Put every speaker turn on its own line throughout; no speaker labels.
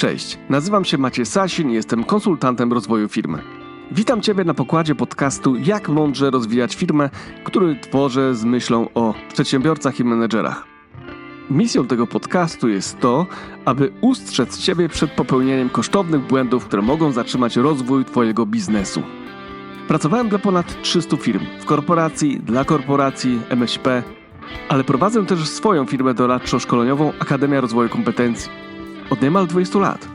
Cześć, nazywam się Maciej Sasin i jestem konsultantem rozwoju firmy. Witam Ciebie na pokładzie podcastu Jak mądrze rozwijać firmę, który tworzę z myślą o przedsiębiorcach i menedżerach. Misją tego podcastu jest to, aby ustrzec Ciebie przed popełnieniem kosztownych błędów, które mogą zatrzymać rozwój Twojego biznesu. Pracowałem dla ponad 300 firm w korporacji, dla korporacji, MŚP, ale prowadzę też swoją firmę doradczo-szkoleniową Akademia Rozwoju Kompetencji od niemal 20 lat.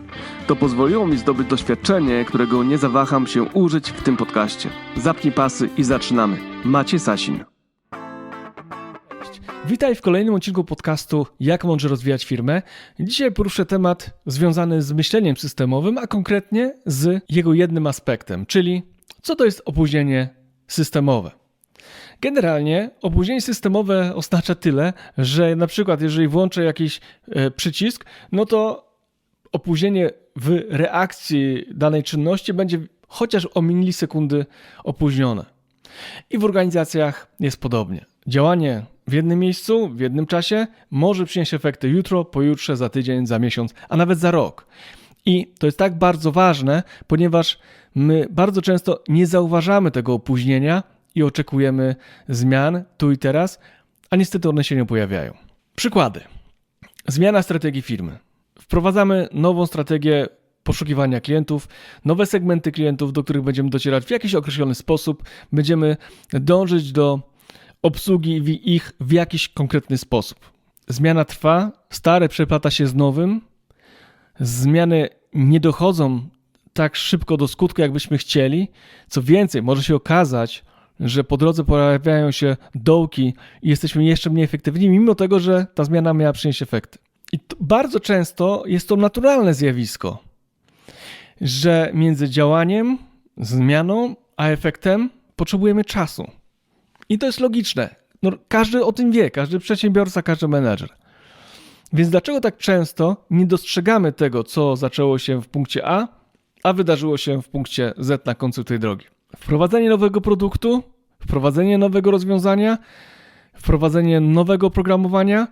To pozwoliło mi zdobyć doświadczenie, którego nie zawaham się użyć w tym podcaście. Zapnij pasy i zaczynamy. Macie Sasin.
Witaj w kolejnym odcinku podcastu Jak mądrze rozwijać firmę. Dzisiaj poruszę temat związany z myśleniem systemowym, a konkretnie z jego jednym aspektem, czyli co to jest opóźnienie systemowe. Generalnie opóźnienie systemowe oznacza tyle, że na przykład jeżeli włączę jakiś e, przycisk, no to opóźnienie w reakcji danej czynności będzie chociaż o milisekundy opóźnione. I w organizacjach jest podobnie. Działanie w jednym miejscu, w jednym czasie może przynieść efekty jutro, pojutrze, za tydzień, za miesiąc, a nawet za rok. I to jest tak bardzo ważne, ponieważ my bardzo często nie zauważamy tego opóźnienia i oczekujemy zmian tu i teraz, a niestety one się nie pojawiają. Przykłady. Zmiana strategii firmy. Wprowadzamy nową strategię poszukiwania klientów, nowe segmenty klientów, do których będziemy docierać w jakiś określony sposób. Będziemy dążyć do obsługi ich w jakiś konkretny sposób. Zmiana trwa, stare przeplata się z nowym, zmiany nie dochodzą tak szybko do skutku, jakbyśmy chcieli. Co więcej, może się okazać, że po drodze pojawiają się dołki i jesteśmy jeszcze mniej efektywni, mimo tego, że ta zmiana miała przynieść efekty. I bardzo często jest to naturalne zjawisko, że między działaniem, zmianą, a efektem potrzebujemy czasu. I to jest logiczne. No, każdy o tym wie, każdy przedsiębiorca, każdy menedżer. Więc dlaczego tak często nie dostrzegamy tego, co zaczęło się w punkcie A, a wydarzyło się w punkcie Z na końcu tej drogi? Wprowadzenie nowego produktu, wprowadzenie nowego rozwiązania, wprowadzenie nowego oprogramowania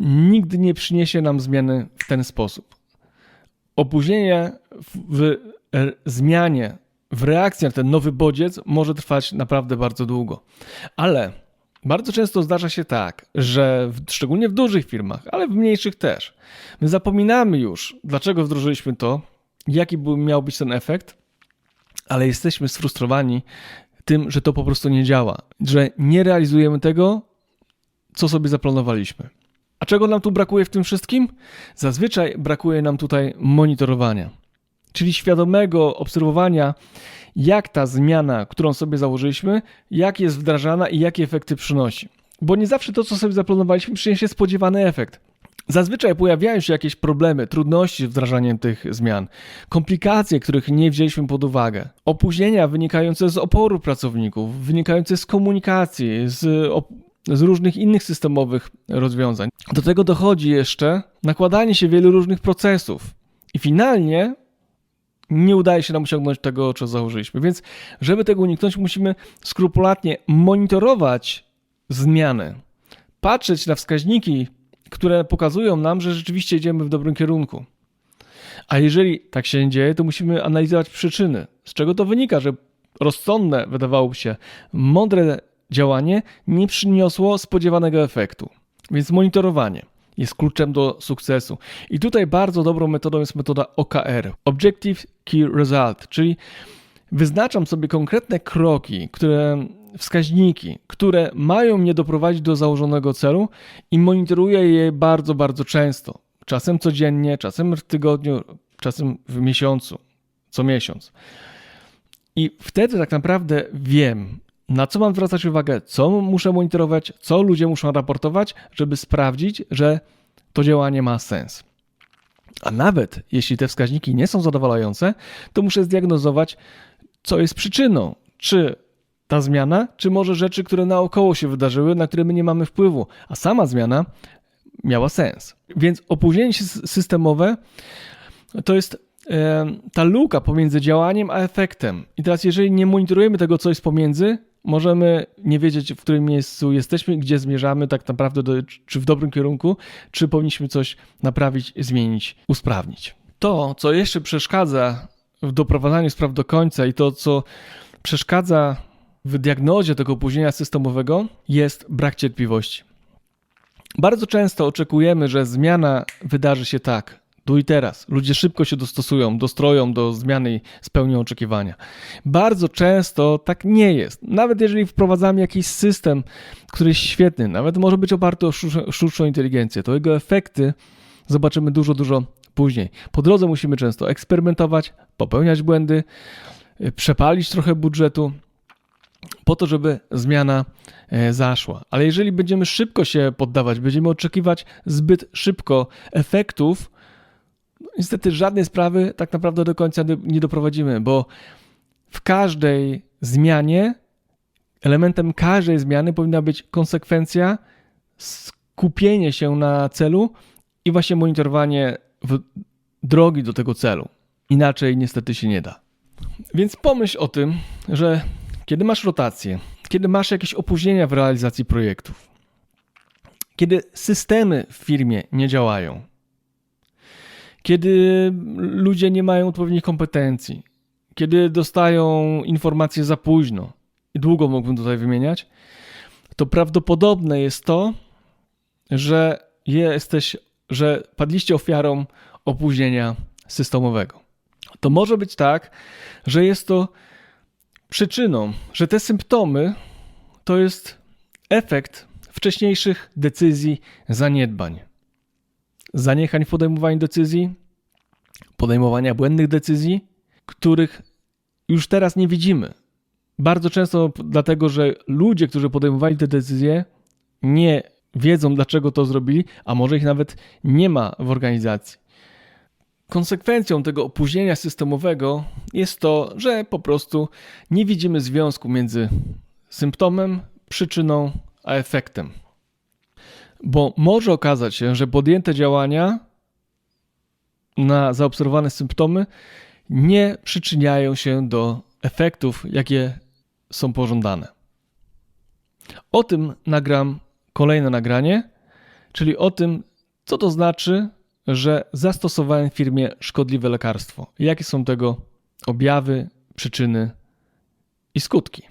nigdy nie przyniesie nam zmiany w ten sposób. Opóźnienie w, zmianie, w reakcji na ten nowy bodziec może trwać naprawdę bardzo długo. Ale bardzo często zdarza się tak, że w, szczególnie w dużych firmach, ale w mniejszych też, my zapominamy już, dlaczego wdrożyliśmy to, jaki był, miał być ten efekt, ale jesteśmy sfrustrowani tym, że to po prostu nie działa, że nie realizujemy tego, co sobie zaplanowaliśmy. A czego nam tu brakuje w tym wszystkim? Zazwyczaj brakuje nam tutaj monitorowania, czyli świadomego obserwowania, jak ta zmiana, którą sobie założyliśmy, jak jest wdrażana i jakie efekty przynosi. Bo nie zawsze to, co sobie zaplanowaliśmy, przyniesie spodziewany efekt. Zazwyczaj pojawiają się jakieś problemy, trudności z wdrażaniem tych zmian, komplikacje, których nie wzięliśmy pod uwagę, opóźnienia wynikające z oporu pracowników, wynikające z komunikacji, z, z różnych innych systemowych rozwiązań. Do tego dochodzi jeszcze nakładanie się wielu różnych procesów. I finalnie nie udaje się nam osiągnąć tego, co założyliśmy. Więc, żeby tego uniknąć, musimy skrupulatnie monitorować zmiany, patrzeć na wskaźniki które pokazują nam, że rzeczywiście idziemy w dobrym kierunku. A jeżeli tak się dzieje, to musimy analizować przyczyny, z czego to wynika, że rozsądne, wydawałoby się, mądre działanie nie przyniosło spodziewanego efektu. Więc monitorowanie jest kluczem do sukcesu. I tutaj bardzo dobrą metodą jest metoda OKR Objective Key Result, czyli wyznaczam sobie konkretne kroki, które wskaźniki, które mają mnie doprowadzić do założonego celu i monitoruję je bardzo, bardzo często. Czasem codziennie, czasem w tygodniu, czasem w miesiącu, co miesiąc. I wtedy tak naprawdę wiem, na co mam zwracać uwagę, co muszę monitorować, co ludzie muszą raportować, żeby sprawdzić, że to działanie ma sens. A nawet jeśli te wskaźniki nie są zadowalające, to muszę zdiagnozować, co jest przyczyną. Czy ta zmiana, czy może rzeczy, które naokoło się wydarzyły, na które my nie mamy wpływu, a sama zmiana miała sens. Więc opóźnienie systemowe to jest e, ta luka pomiędzy działaniem a efektem. I teraz, jeżeli nie monitorujemy tego, co jest pomiędzy, możemy nie wiedzieć, w którym miejscu jesteśmy, gdzie zmierzamy, tak naprawdę, do, czy w dobrym kierunku, czy powinniśmy coś naprawić, zmienić, usprawnić. To, co jeszcze przeszkadza w doprowadzaniu spraw do końca i to, co przeszkadza w diagnozie tego opóźnienia systemowego, jest brak cierpliwości. Bardzo często oczekujemy, że zmiana wydarzy się tak, tu i teraz. Ludzie szybko się dostosują, dostroją do zmiany i spełnią oczekiwania. Bardzo często tak nie jest. Nawet jeżeli wprowadzamy jakiś system, który jest świetny, nawet może być oparty o sztuczną- inteligencję, to jego efekty zobaczymy dużo, dużo później. Po drodze musimy często eksperymentować, popełniać błędy, przepalić trochę budżetu, po to, żeby zmiana e, zaszła. Ale jeżeli będziemy szybko się poddawać, będziemy oczekiwać zbyt szybko efektów, no niestety żadnej sprawy tak naprawdę do końca nie doprowadzimy, bo w każdej zmianie, elementem każdej zmiany powinna być konsekwencja, skupienie się na celu i właśnie monitorowanie drogi do tego celu. Inaczej niestety się nie da. Więc pomyśl o tym, że kiedy masz rotację, kiedy masz jakieś opóźnienia w realizacji projektów, kiedy systemy w firmie nie działają, kiedy ludzie nie mają odpowiednich kompetencji, kiedy dostają informacje za późno, i długo mógłbym tutaj wymieniać, to prawdopodobne jest to, że jesteś, że padliście ofiarą opóźnienia systemowego. To może być tak, że jest to przyczyną, że te symptomy to jest efekt wcześniejszych decyzji, zaniedbań, zaniechań w podejmowaniu decyzji, podejmowania błędnych decyzji, których już teraz nie widzimy. Bardzo często dlatego, że ludzie, którzy podejmowali te decyzje, nie wiedzą, dlaczego to zrobili, a może ich nawet nie ma w organizacji. Konsekwencją tego opóźnienia systemowego jest to, że po prostu nie widzimy związku między symptomem, przyczyną a efektem. Bo może okazać się, że podjęte działania na zaobserwowane symptomy nie przyczyniają się do efektów, jakie są pożądane. O tym nagram kolejne nagranie, czyli o tym, co to znaczy, że zastosowałem w firmie szkodliwe lekarstwo. Jakie są tego objawy, przyczyny i skutki.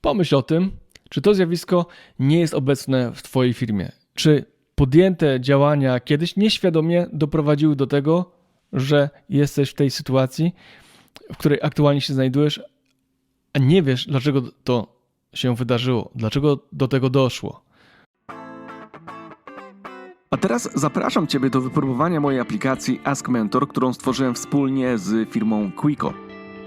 Pomyśl o tym, czy to zjawisko nie jest obecne w Twojej firmie. Czy podjęte działania kiedyś nieświadomie doprowadziły do tego, że jesteś w tej sytuacji, w której aktualnie się znajdujesz, a nie wiesz, dlaczego to się wydarzyło, dlaczego do tego doszło.
A teraz zapraszam Ciebie do wypróbowania mojej aplikacji Ask Mentor, którą stworzyłem wspólnie z firmą Quico.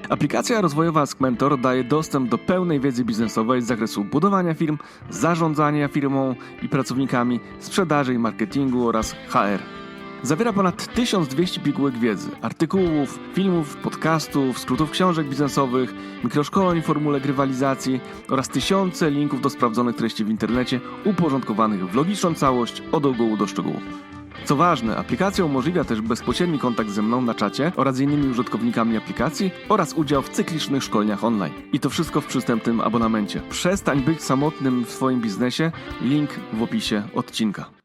Aplikacja rozwojowa Ask Mentor daje dostęp do pełnej wiedzy biznesowej z zakresu budowania firm, zarządzania firmą i pracownikami, sprzedaży i marketingu oraz HR. Zawiera ponad 1200 pigułek wiedzy, artykułów, filmów, podcastów, skrótów książek biznesowych, mikroszkoleń formule grywalizacji oraz tysiące linków do sprawdzonych treści w internecie, uporządkowanych w logiczną całość od ogółu do szczegółu. Co ważne, aplikacja umożliwia też bezpośredni kontakt ze mną na czacie oraz z innymi użytkownikami aplikacji oraz udział w cyklicznych szkoleniach online. I to wszystko w przystępnym abonamencie. Przestań być samotnym w swoim biznesie. Link w opisie odcinka.